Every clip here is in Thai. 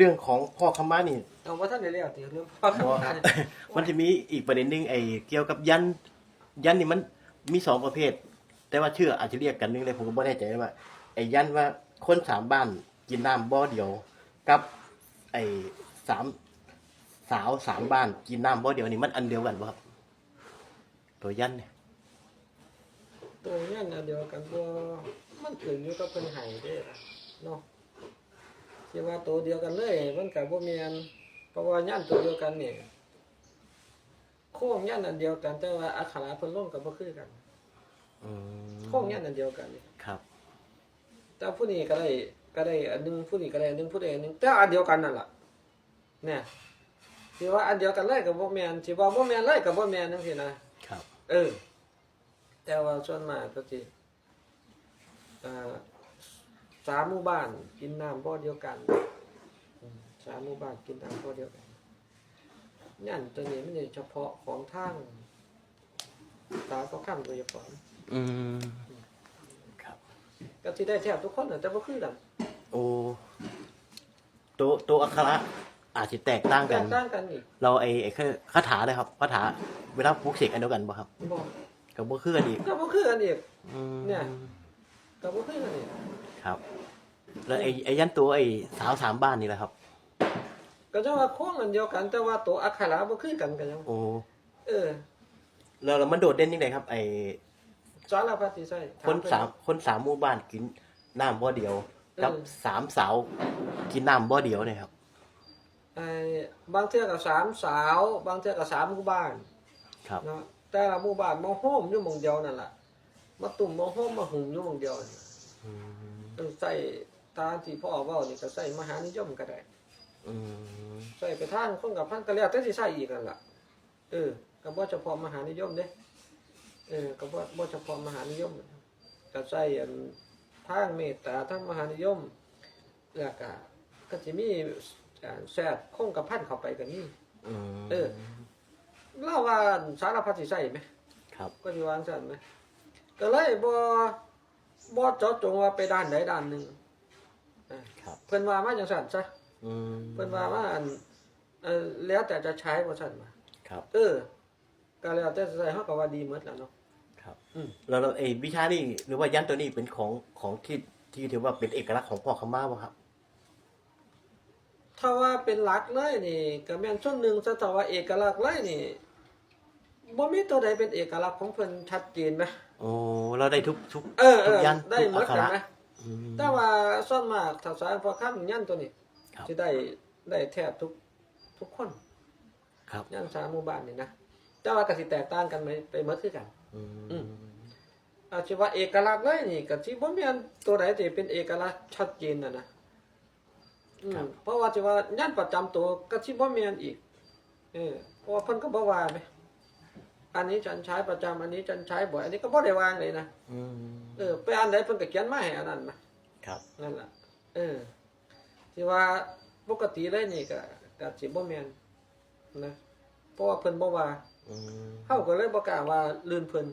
เรื่องของพ่อคำมานี่ เอาว่าท่านได้แล้วติเรื่องพ่อบ่คำคมารับเนี่ยมันจะมีอีกประเด็นหนึงไอ้เกี่ยวกับยัน ยันนี่มันมีสองประเภท แต่ว่าชื่ออาจจะเรียกกันนึงเลยผมก็ไม่แน่ใจว่าไอ้ยันว่าคนสามบ้านกินน้ำบ่อเดียว กับ ไอ้สามสาวสามบ้านกินน้ำบ่อเดียวนี่มันอันเดียวกันป่ะครับ ตัวยันเนี่ยตัวเนี้ยอันเดียวกันบ่มันขึ้นอยู่กับเพิ่นให้เด้ล่ะเนาะ สิว่าตัวเดียวกันเลย มันก็บ่แม่นเพราะว่าย่านตัวเดียวกันนี่โค้งย่านอันเดียวกัน แต่ว่าอักขระเพิ่นลงก็บ่คือกันอืมโค้งย่านอันเดียวกันนี่ครับ แต่ผู้นี้ก็ได้ก็ได้อันหนึงผู้นี้ก็ได้อันหนึงผู้ใดอันหนึงแต่อันเดียวกันนั่นล่ะเนี่ยสิว่าอันเดียวกันเลยก็บ่แม่นสิว่าบ่แม่นเลยก็บ่แม่นจังซี่นะ ครับ เออ แต่ว่าส่วนมากก็สิอ่า สามหมู่บ้านกินน้ำบ่อเดียวกันอืมสามหมู่บ้านกินน้ำบ่อเดียวกันนั่นตัวนี้มันเฉพาะของทางสาวก็ข้ามโดยเฉพาะอืมครับก็ที่ได้แทบทุกคนน่ะแต่บ่คือกันโอ้ตัวตัวอักขระอาจจะแตกต่างแตกันกต่างกันอีกเราไอ้ไอ้คาถาเลยครับคาถาเวลาปลุกเสกอันเดียวกันป่ะครับบ่กับบ่คือกันอีกก็บ่คือกันอีก อืมเนี่ย ก็บ่คือกันอีก ครับ แล้วไอ้ไอ้ยันตัวไอ้สาวสามบ้านนี่แหละครับ ก็จะว่าโค้งอันเดียวกันแต่ว่าตัวอักขระบ่คือกันกันยังโอ้เออแล้วแล้วมันโดดเด่นยังไงครับ ไอ้สารพัดสิใช่คนสามคนสามหมู่บ้านกินน้ำบ่อเดียวกับสามสาวกินน้ำบ่อเดียวเนี่ยครับ ไอ้บางเทื่อก็สามสาว บางเทื่อก็สามหมู่บ้านครับ เนาะแต่ละหมู่บ้านมาโฮมอยู่หม่องเดียวนั่นล่ะมาตุ่มมาโฮมมาหุมอยู่หม่องเดียวนี่อืม ต้องใส่ตามที่พ่อเว้านี่ก็ใส่มหานิยมก็ได้อืมใส่ไปทางคนกับพันก็แล้วแต่สิใส่อีกนั่นล่ะเออก็บ่เฉพาะมหานิยมเด้เออก็บ่บ่เฉพาะมหานิยมก็ใส่อันทางเมตตาทางมหานิยมแล้วก็ก็สิมีอ่าแทรกคงกับพันเข้าไปก็มีอืมเออเล่าว่าสารพัดสิใส่ไหม ครับ ก็สิวางสั่นไหมก็เลยบ่ บ่เจาะจงว่าไปด้านใดด้านหนึ่งอ่าครับ เพิ่นว่ามาจังสั่นซะอืมเพิ่นว่าว่าอันเออแล้วแต่จะใช้บ่สั่นมาครับเออก็แล้วแต่จะใส่เฮาก็ว่าดีหมดแล้วเนาะ ครับอืม แล้วแล้วไอ้วิชานี่หรือว่ายันตัวนี้เป็นของของที่ที่ถือว่าเป็นเอกลักษณ์ของพ่อคำมาบ่ครับ ถ้าว่าเป็นหลักเลยนี่ก็แม่นส่วนหนึ่งซะแต่ว่าเอกลักษณ์เลยนี่บ่มีตัวใดเป็นเอกลักษณ์ของเพิ่นชัดเจนไหม โอ้เราได้ทุกทุกเออเอทุกอยันได้ทุกหมอัดกขเลยระไหมอืม แต่ว่าส่วนมากถ้าสายพอข้ามยันตัวนี้ครับจะได้ได้แทบทุกทุกคนครับยันสามหมู่บ้านนี่นะแต่ว่าก็สิแตกต่างกันไปไปหมดคือกัน อือืมมอาชีว่าเอกลักษณ์เลยนี่ก็สิบ่มีอันตัวใดที่เป็นเอกลักษณ์ชัดเจนน่ะนะอืมเพราะว่าสิว่ายันประจำตัวก็สิบ่มีอันอีกเออเพราะว่าเพิ่นก็บ่ว่าไหม อันนี้ฉันใช้ประจำอันนี้ฉันใช้บ่อย อันนี้ก็บ่ได้วางเลยนะอืมเออ ไปอันใดเพิ่นก็เขียนมาให้อันนั้นมาครับ นั่นล่ะเออ ที่ว่าปกติเลยนี่ก็ก็สิบ่แม่นนะเพราะว่าเพิ่นบ่ว่าอืมเฮาก็เลยบ่กล้าว่าลื่นเพิ่น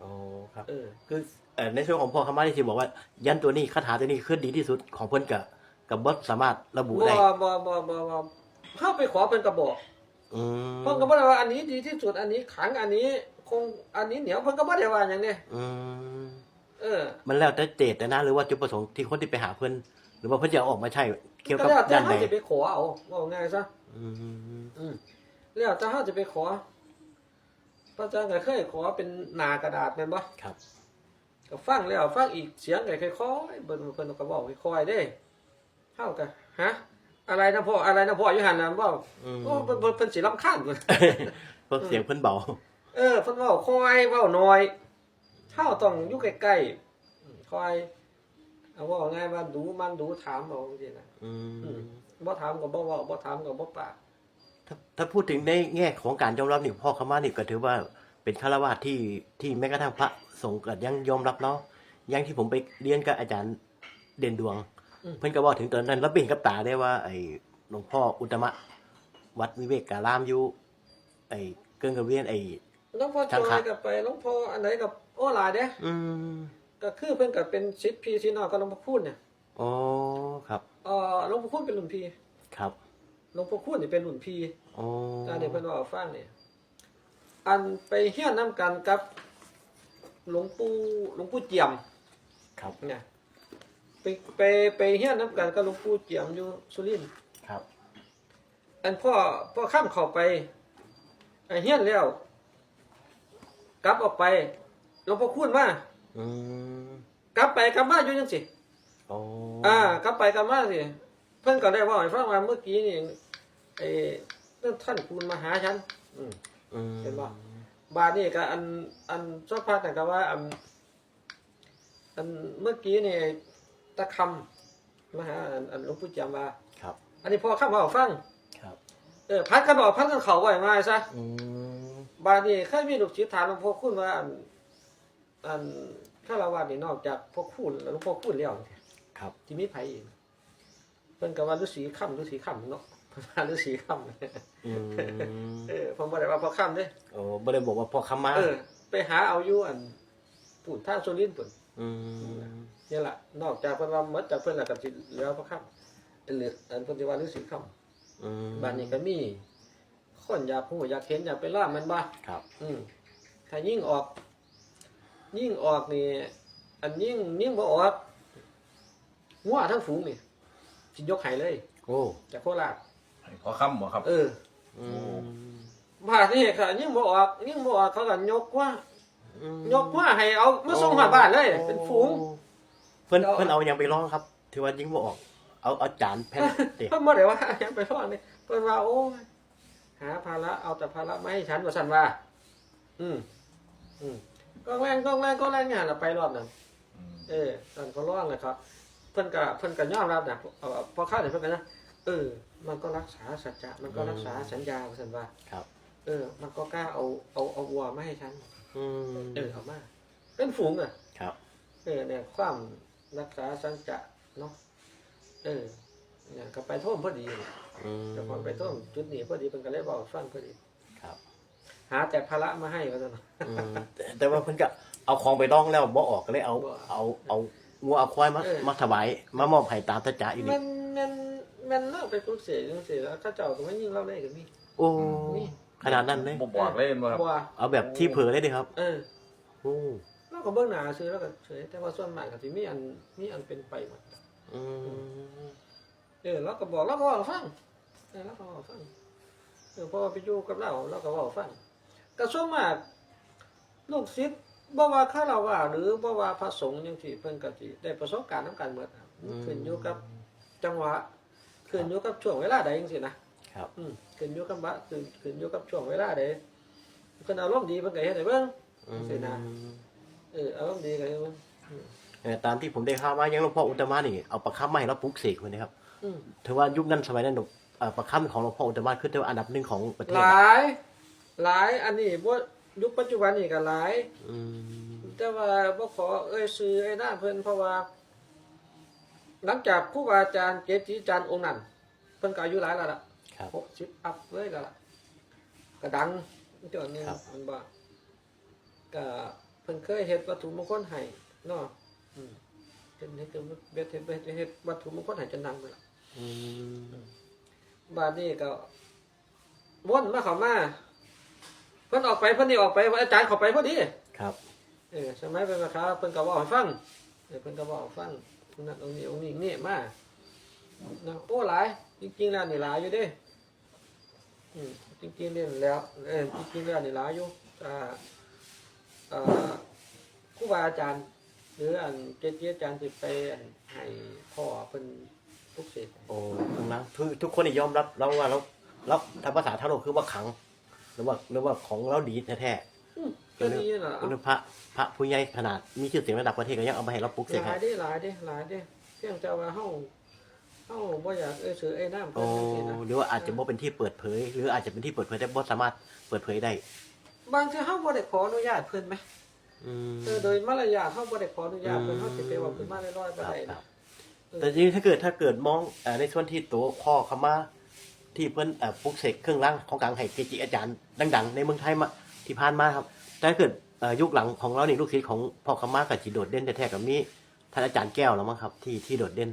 โอ้ครับ เออ คือเอ่อในส่วนของพ่อคำมาที่สิบอกว่า ยันตัวนี้คาถาตัวนี้คือดีที่สุดของเพิ่นกับกับบอสสามารถระบุบ่ได้บ่บ่บ่บ่เฮาไปขอเพิ่นก็บอก อืมเพิ่นก็บ่ได้ว่าอันนี้ดีที่สุดอันนี้ขังอันนี้คงอันนี้เหนียวเพิ่นก็บ่ได้ว่าหยังนี้อืมเออมันแล้วแต่เจตนะ หรือว่าจุดประสงค์ที่คนที่ไปหาเพิ่นหรือว่าเพิ่นจะเอาออกมาใช้เกี่ยวก็กับแล้วแต่ด้านเฮาใดจะไปขอเอาว่าง่ายซะ อืมอืมแล้วแต่เฮาจะไปขอ พระอาจารย์ก็เคยขอเป็นหน้ากระดาษแม่นบ่ครับก็ฟังแล้วฟังอีกเสียงก็ค่อยๆเบิ่นเพิ่นก็เว้าค่อยๆเด้เฮาก็ฮะ อะไรนะพ่ออะไรนะพ่ออยู่หั่นน่ะเว้าอืม โอ้เพิ่นเพิ่นเพิ่นสิรำคาญเพิ่น เพราะเสียงเพิ่นเบา เออเพิ่นเว้าค่อยเว้าน้อยเฮาต้องอยู่ใกล้ๆอืมค่อยเอาเว่าง่ายว่าดูมันดูถามเอาจังซี่นะอือืมมบ่ถามก็บ่เว้าบ่ถามก็บ่ปากถ้าถ้าพูดถึงในแง่ของการยอมรับนี่พ่อคำมานี่ก็ถือว่าเป็นฆราวาสที่ที่แม้กระทั่งพระสงฆ์ก็ยังยอมรับเนาะอยังที่ผมไปเรียนกับอาจารย์เด่นดวง เพิ่นก็บอกถึงตอนนั้นแล้วเป็นกับตาได้ว่า ไอ้หลวงพ่ออุตตมะ วัดวิเวกการามอยู่ไอ้เกิงกระเวียนไอ้ หลวงพ่อทางจอขายก็ไปหลวงพ่ออันไหนก็โอ้หลายเด้อืมก็คือเพิ่นก็เป็นศิษย์พี่ศิษย์น้องกับหลวงพ่อคูณเนี่ยอ๋อครับเอ่อหลวงพ่อคูณเป็นรุ่นพี่ครับหลวงพ่อคูณนี่เป็นรุ่นพี่อ๋ออันนี้เพิ่นว่าเอาฟังนี่อันไปเฮียนนํกันกับหลวงปู่หลวงปู่เจียมครับเนี่ย ไปไปไปเฮียนนํกันกับหลวงปู่เจียมอยู่สุรินทร์ครับ อันพ่อพ่อข้ามเข้าไปไอ้เฮียนแล้ว กลับออกไปหลวงพ่อคูณมาอืมกลับไปกลับมาอยู่จังสิอ๋ออ่ากลับไปกลับมาสิเพิ่นก็ได้เว่าให้ฟังว่าเมื่อกี้นี่ไอ้เรื่องท่านคูณมาหาฉัน อืม อืมเห็นบ่ บาดนี่ก็อันอันสักพักแต่ก็ว่าอันอันเมื่อกี้นี่ ตะคำมาหาอันอันหลวงปู่จำว่าครับ อันนี้พ่อข้ามมาฟังครับเออพัดกันออกพัดกันเขาไว้มาซะอืมบาดนี้เคยมีลูกศิษย์ถามหลวงพ่อคุณว่าอันอันฆราวาสนี่นอกจากพ่อคุณแล้วหลวงพ่อคุณแล้วนี่ครับ ที่มีไผอีกเพิ่นก็ว่าฤาษีค่ำฤาษีค่ำเนาะเพิ่นว่าฤาษีค่ำอืมเออผมบ่ได้ว่าพ่อค่ำเด้โอ้บ่ได้บอกว่าพ่อค้ามาเออ ไปหาเอาอยู่อันปุ่นทางสุรินทร์ปุ่น อืม นี่ล่ะนอกจากเพิ่นว่าหมดจากเพิ่นแล้วก็สิเหลือพ่อค่ำเหลืออันเพิ่นสิว่าฤาษีค่ำอืมบ้านนี้ก็มีคนอยากฮู้อยากเห็นอยากไปล่ามันบ่ ครับ อืมถ้ายิ่งออก ยิ่งออกนี่อันยิ่งยิ่งบ่ออกงัวทั้งฝูงนี่สิยกให้เลย โอ้จากโคราชขอค่ำบ่ครับ เอออืมบาดนี่ค่ะยิ่งบ่ออกยิ่งบ่ออกเขาก็ยกว่าอืมยกว่าให้เอามาส่งหาบ้านเลย เป็นฝูงเพิ่นเอาเพิ่นเอายังไปร้องครับที่ว่ายิงบ่ออก เอาเอาจานแผ่นเตะเพิ่นบ่ได้ว่าหยังไปฟ้องนี่เพิ่นว่าโอ้ยหาภาระเอาแต่ภาระมาให้ฉันว่าซั่นว่า อืมอืมก็แรงก็แรงก็แรงงานละไปรอบนั้นเออตอนเขาร้องเลยครับ เพิ่นก็เพิ่นก็ยอมรับนะเอ่อพอเข้าถึงเพิ่นก็นะเออ มันก็รักษาสัจจะมันก็รักษาสัญญาว่าซั่นว่า ครับ เออ มันก็กล้าเอาเอาเอาวัวมาให้ฉันอืมเออเอามาเป็นฝูงอะ ครับ เออเนี่ยความ รักษาสัจจะเนาะเออเนี่ยก็ไปโท่วมพอดีเนี่ยอืมเจะพอไปโท่วมจุดนี้พอดีเพิ่นก็เลยบอกฟังพอดีครับ หาแต่ภาระมาให้ว่าซั่นอืมแต่แต่ว่าเพิ่นก็เอาของไปร้องแล้วบ่ออกก็เลยเอาบ่เอาเอางัวเอาควายมาเออมาถวายมามอบให้ตามตะจาอยู่มันี่นมันมันเล่าไปปลุกเสกจังซี่แล้วเขาเจ้าก็ไม่ยิ่งเล่าได้ก็มีโอ้นี่ขนาดนั้นเลยบ่บอกเลยบ่ครับบ่ว่าเอาแบบที่เผลอเลยดิครับ เออโอ้เรา ก็เบิ่งหน้าซื้อแล้วก็เฉยแต่ว่าส่วนมากก็สิมีอันมีอันเป็นไปหมดอืมเออเราก็บอกเราก็บอกฟังเออเราก็บอกฟังเออเพราะว่าไปอยู่กับเราเราก็บอกฟังก็ส่วนมากลูกศิษย์บ่ว่าคารวะหรือบ่ว่าพระสงฆ์จังซี่เพิ่นก็สิได้ประสบการณ์นํกันหมดครับขึ้นอยู่กับจังหวะขึ้นอยู่กับช่วงเวลาใดจังซี่นะครับ อืมขึ้นอยู่กับว่าขึ้นขึ้นอยู่กับช่วงเวลาใดเพิ่นอารมณ์ดีเพิ่นก็เฮ็ดให้เบิ่งอืมสินะ เอออารมณ์ดีก็เฮ็ดให้เบิ่งเออตามที่ผมได้ข่าวมายังหลวงพ่ออุตตมะนี่เอาประคับมาให้เราปลุกเสกไว้นะครับอืมถือว่ายุคนั้นสมัยนั้นเอ่อประคับของหลวงพ่ออุตตมะคือถือว่าอันดับหนึ่งของประเทหศลาย หลายอันนี้บ่ยุคปัจจุบันนี่ก็หลายอืมแต่ว่าบ่ขอเอ้ยซื้อไอ้หน้าเพิ่นเพราะว่า หลังจากครูบาอาจารย์เกจิอาจารย์องค์นั้นเพิ่นก็อายุหลายแล้วล่ะครับ60อัพเลยแล้วล่ะก็ดังจนนี้ครับมันบ่ก็ เพิ่นเคยเฮ็ดวัตถุมงคลให้เนาะอืมเพิ่นเฮ็ดเฮ็ดเฮ็ดเฮ็ดเฮ็ดวัตถุมงคลให้จนดังไปละอืมบาดนี้ก็วนมาเข้ามาเพิ่นออกไปเพิ่นนี่ออกไปอาจารย์เข้าไปพอดีครับเออสมัยเป็นราคาเพิ่นก็เว้าให้ฟังเออเพิ่นก็เว้าให้ฟังองค์นั้นองค์นี้องค์นี้นี่มานะโอ้หลาย จริงๆแล้วนี่หลายอยู่เด้อืมจริงๆเนี่ยแล้วเออจริงๆแล้วนี่หลายอยู่อ่าอ่า ครูบาอาจารย์ หรืออันเกจิอาจารย์สิไปอันให้พ่อเพิ่นทุกเสร็จโอ้ข้างล่างทุกทุกคนนี่ยอมรับเราว่าเราเราทางภาษาทางโลกคือว่าขังหรือว่าหรือว่าของเราดีแท้อืมก็ดีน่ะๆคุณพระพระผู้ใหญ่ขนาดมีชื่อเสียงระดับประเทศก็ยังเอามาให้เราปลุกเสกหให้ลายเด้หลายเด้หลายเด้เพียงแต่ว่าเฮาเฮาบ่อยากเอ้ยซื้อไอ้น้ำโอ้เพิ่นจังซี่นะหรือว่าอาจจะบ่เป็นที่เปิดเผย หรืออาจจะเป็นที่เปิดเผยแต่บ่สามารถเปิดเผยได้ บางทีเฮาบ่ได้ขออนุญาตเพิ่นไหมอืม เออโดยมารยาทเฮาบ่ได้ขออนุญาตเพิ่นเฮาสิไปว่าเพิ่นมาลอยๆบ่ครับได้ครันะบแต่จริงๆถ้าเกิดถ้าเกิดมองเอ่อในส่วนที่ตัวพ่อเขามาที่เพิ่นเอ่อปลุกเสกเครื่องรางของกลางให้เกจิอาจารย์ดัง ๆ ในเมืองไทยมาที่ผ่านมาครับ แต่ถ้าเกิดเอ่อยุคหลังของเรานี่ลูกศิษย์ของพ่อเขามากับจิโดดเด่นแท้ๆกับมีท่านอาจารย์แก้วแล้วมั้งครับ ที่ที่โดดเด่น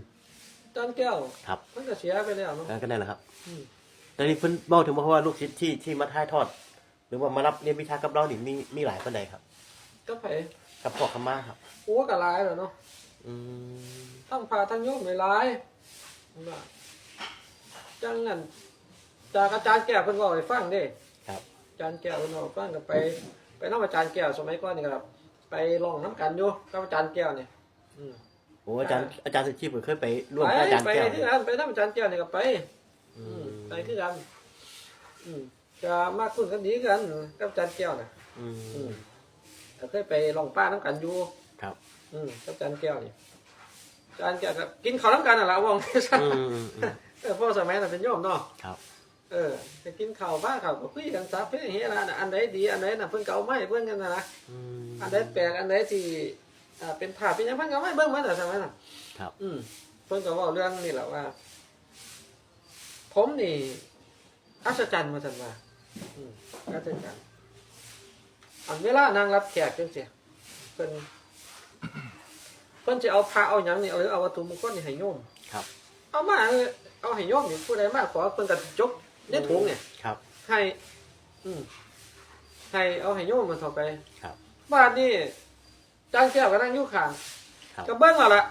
จานแก้วครับมันก็เสียไปแล้วเนาะ นั่นก็นั่นแหละครับ อืม แต่นี่เพิ่นบอกถึงว่าลูกศิษย์ที่ที่มาถ่ายทอด หรือว่ามารับเรียนวิชากับเรานี่มีมีหลายคนใดครับ ก็ไผกับพ่อขม่าครับโอ้ก็หลายแล้วเนาะอืมทั้งพาทั้งโยมหลายๆว่าจังนั้นจากอาจารย์แก้วเพิ่นเว้าให้ฟังเด้ครับอาจารย์แก้วเพิ่นเว้าให้ฟังก็ไป ไปนำอาจารย์แก้วสมัยก่อนนี่ก็ครับ ไปลองน้ำกันอยู่กับอาจารย์แก้วนี่อืม โอ้อาจารย์อาจารย์สุชีพเคยไปร่วมไปกับอาจารย์ไปแก้วที่นั่นไปนำอาจารย์แก้วนี่ก็ไป อือืมมไปคือกันอืม จะมากคุ้นกันดีกันกับอาจารย์แก้วน่ะ อือืมมก็เคยไปลองป้าน้ำกันอยู่ ครับอืมกับอาจารย์แก้วนี่อาจารย์แก้วก็กินข้าวน้ำกันน่ะล่ะเอาว่าซะอืมอืมอืมเออพ่อสมัยนั้นเป็นโยมเนาะ ครับ เออไปกินข้าวบ้าข้าวก็คุยกันซับเพื่อเฮ็ดนะอันใดดีอันใดน่ะเพิ่นก็เอาไม้เพิ่นกันนะนะอืมอันใดแปลกอันใดที่อ่าเป็นภาพเป็นหยังเพิ่นก็เอาไม้เบิ่งมาแต่สมัยนั้นครับอืมเพิ่นก็เว้าเรื่องนี่แหละว่า ผมนี่อัศจรรย์มาซั่นว่า อืมอัศจรรย์อันเวลานางรับแขกจังซี่เพิ่นเพิ่นจะเอาพระเอาหยังนี่เอาหรือเอาวัตถุมงคลนี่ให้โยมครับ เอามาเอาให้โยมนี่ผู้ใดมาขอเพิ่นก็จกในถุงเนี่ยครับ ให้ อืมให้เอาให้โยมมันเข้าไปครับบ้านนี่จานแก้วก็นั่งอยู่ข้างครับ ก็เบิ่งเอาละ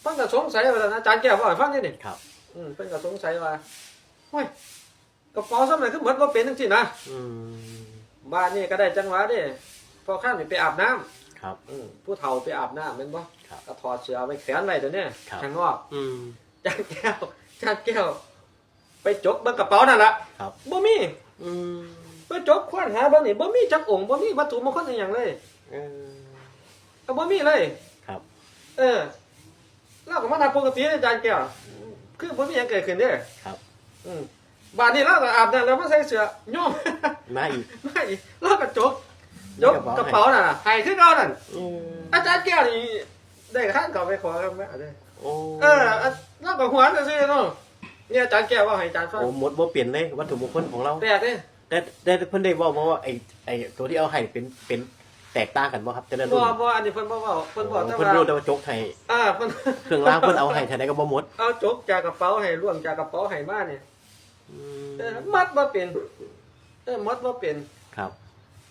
เพิ่นก็สงสัยว่าซั่นนะจานแก้วบ่ให้ฟังนี่นี่ครับ อืมเพิ่นก็สงสัยว่าโอ้ย กระเป๋าซำไหนคือหมดบ่เป็นจังซี่นะอืมบ้านนี่ก็ได้จังหวะเด้พอข้ามนี่ไปอาบน้ำครับ อืมผู้เฒ่าไปอาบน้ำแม่นบ่ครับ ก็ถอดเสื้อไว้แขวนไว้ตัวเนี้ครับข้างนอกอืมจานแก้วจานแก้ว ไปจกเบิ่งกระเป๋านั่นล่ะครับบ่มีอืมไปจกควานหาเบิ่งนี่บ่มีจักองค์บ่มีวัตถุมงคลอหย่างเลยเออก็บ่มีเลย ครับเออเราก็มาทำปกติอาจารย์แก้ว คือบ่มีหยังเกิดขึ้นเด้อครับ อืม บาดนี้เราก็อาบน้ำแล้วมาใส่เสื้อโยม มาอีก ไม่เราก็จกยกกระเป๋าน่ะให้คือเก่านั่นอืมอาจารย์แก้วนี่ได้ขั้นเขาไปขอกันแม่เด้อโอ้เอออะเราก็หวนซื่อๆเนาะเนี่ยอาจารย์แก้วว่าให้อาจารย์ฟังโอ้หมดบ่เปลี่ยนเลยวัตถุมงคลของเราแปลกเด้แต่แต่เพิ่นได้บอกมาว่าไอ้ไอ้ตัวที่เอาให้เป็นเป็นแตกต่างกันบ่ครับแต่ละรุ่บ่นบ่อันนี้เพิ่นบ่เว้าเพิ่นบอกแต่เพิ่นว่ารู้แต่ว่าจกให้อ่าเพิ่น เครื่องรางเพิ่นเอาให้เท่าใดก็บ่หมด เอาจกจากกระเป๋าให้ล่วงจากกระเป๋าให้มาเนี่ยอืม เออมัดบ่เป็นเออมัดบ่เป็น ครับ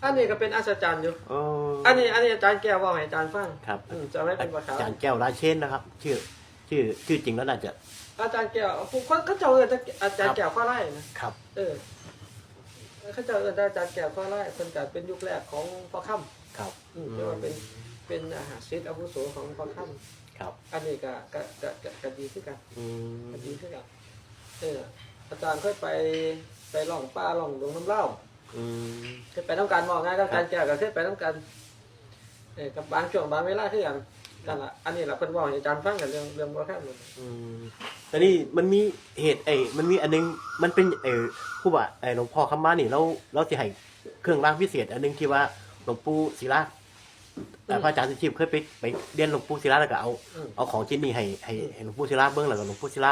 อันนี้ก็เป็นอัศจรรย์อยู่โอ้อันนี้อันนี้อาจารย์แก้วเว่าให้อาจารย์ฟังครับอืมจะไม่เป็นภาษาอาจารย์แก้วราเชนนะครับ ชื่อ ชื่อ ชื่อจริงแล้วน่าจะ อาจารย์แก้วผู้คนเขาเจ้าเอิ้นอาจารย์แก้วข้อไร่นะครับ เออเขาเจ้าเอิ้นอาจารย์แก้วข้อไร่เพิ่นก็เป็นยุคแรกของพ่อค่ำครับอืมเรียกว่าเป็นเป็นอาหารศิษย์อาวุโสของพ่อค่ครับำอันนี้ก็ก็ก็ก็ก็ดีขึ้นกัน อืมก็ดีขึ้นกันเออ อาจารย์ค่อยไปไปล่องป่าล่องดงน้ำเล่าอืมเคยไปน้ำกันบอกง่ายก็อาจารย์แก้วก็เคยไปน้ำกันเออกับบางช่วงบางเวลาคือกันนั่นล่ะอันนี้ล่ะเพิ่นบอกให้อาจารย์ฟังกันเรื่องเรื่องบ่ค่ำอืมแต่นี่มันมีเหตุไอ้มันมีอันนึงมันเป็นเออผู้ว่าไอ้หลวงพ่อคำมานี่เราเราสิให้เครื่องรางพิเศษ อันนึงที่ว่าหลวงปู่ศิลาแต่พระอาจารย์สุชีพเคยไปไปเรียนหลวงปู่ศิลาแล้วก็เอา อืมเอาของชิ้นนี้ให้ให้ให้หลวงปู่ศิลาเบิ้งแล้วก็หลวงปู่ศิลา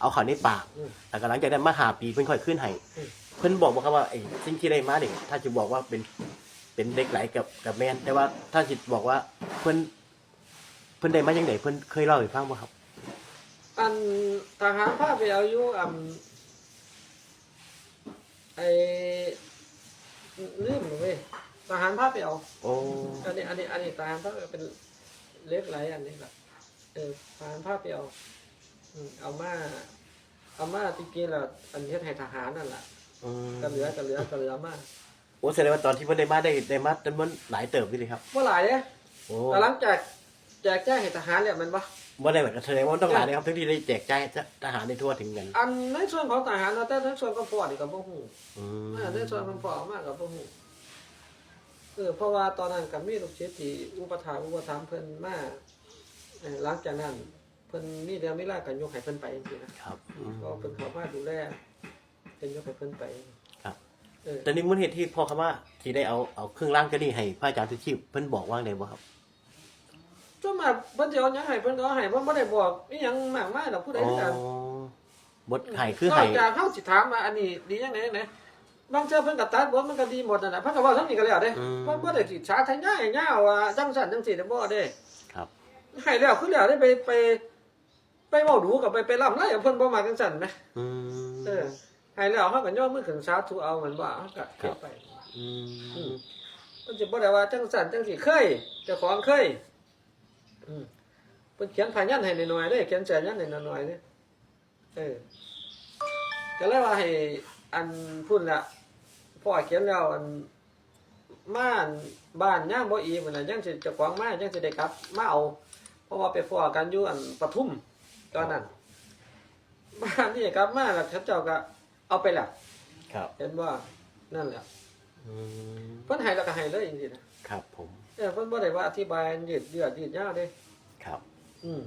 เอาเขาในปากอืมแล้วก็หลังจากนั้นมาหาปีเพิ่นค่อยขึ้นให้อืมเพิ่นบอกว่าครับว่าไอ้สิ่งที่ได้มาเนี่ยถ้าจะบอกว่าเป็นเป็นเด็กไหลกับกับแมนแต่ว่าถ้าจิตบอกว่าเพิ่นเพิ่นได้มาจังไดเพิ่นเคยเล่าให้ฟังบ่ครับ อันทหารภาพไปเอาอยู่อันไอลืมเลยเว้ยทหารภาพไปเอาโอ้อันนี้อันนี้อันนี้ทหารภาพเป็นเล็กไหลอันนี้แหละเออทหารภาพไปเอาอืม เอามาเอามาจริงๆแล้วอันนี้ให้ทหารนั่นแหละอืมก็เหลือก็เหลือก็เหลือมาโอ้แสดงว่าตอนที่เพิ่นได้มาได้ได้มาจำนวนหลายเติบอยู่เลยครับเมื่อไหร่เนี่ยโอ้แต่หลังจากแจกแจ้งให้ทหารเนี่ยมันปะบ่ได้แบบแสดงว่ามันต้องหลายเลยครับทั้งที่ได้แจกจ่ายทหารได้ทั่วถึงกันอันในส่วนของทหารนะแต่ในส่วนของพ่อนี่ก็บ่ฮู้อืมอ่าในส่วนของพ่อมากก็บ่ฮู้เออเพราะว่าตอนนั้นก็มีลูกศิษย์ที่อุปถากอุปถัมภ์เพิ่นมาเอ่อหลังจากนั้น เพิ่นมีเดียวมีลากันยกให้เพิ่นไปจังซี่นะครับอืม ก็เพิ่นเข้ามาดูแลเพิ่นยกให้เพิ่นไปครับ เออแต่นี่มันเหตุที่พ่อคำว่าที่ได้เอาเอาเครื่องรางก็นี่ให้พระอาจารย์สุชีพเพิ่นบอกว่าไงบ่ครับส่วนมากเพิ่นสิเอาหยังให้เพิ่นก็เอาให้เพิ่นบ่ได้บอกอีหยังมากมายดอกผู้ใดอ๋อคือกันบทไห้คือนไห้อกจากเฮาสิถามว่าอันนี้ดีจังไดจังไดบางเจ้าเพิ่นก็ตัดบทมันก็ดีหมดนั่นน่ะเพิ่นก็เว้าทั้งนี้ก็แล้วเด้อืมเพิ่นบ่ได้สิสาทายายาวว่าจังซั่นจังซี่เด้อบ่เด้ครับ ให้แล้วคือแล้วได้ไปไป ไปเว้าดูกับไปไปล่ำไรกับเพิ่นบ่มาจังซั่นนะอืมเออให้แล้วเฮาก็ย่อมือขึ้นสาธุเอาเหมือนว่าเฮาก็เก็บไป อือืมมมันสิบ่ได้ว่าจังซั่นจังสิเคยเจ้าของเคยอืมเพิ่นเขียนพายันให้หน่อยๆเด้เขียนแสยันให้หน่อยๆเด้เออก็เลยว่าให้อันพุ่นละพ่อเขียนแล้วอันม่านบ้านย่างบ่อีพุ่นน่ะยังสิเจ้าของมายังสิได้กลับมาเอาเพราะว่าไปฟ้อกันอยู่อันปทุม ตอนนั้นบ้านนี่กลับมาแล้วเขาเจ้าก็เอาไปและครับเห็นว่านั่นแหละอืมเพิ่นให้แล้วก็ให้เลยจริงๆนะครับผม เออเพิ่นบ่ได้ว่าอธิบายยืดเยื้อยืดยาวเด้ครับ อืม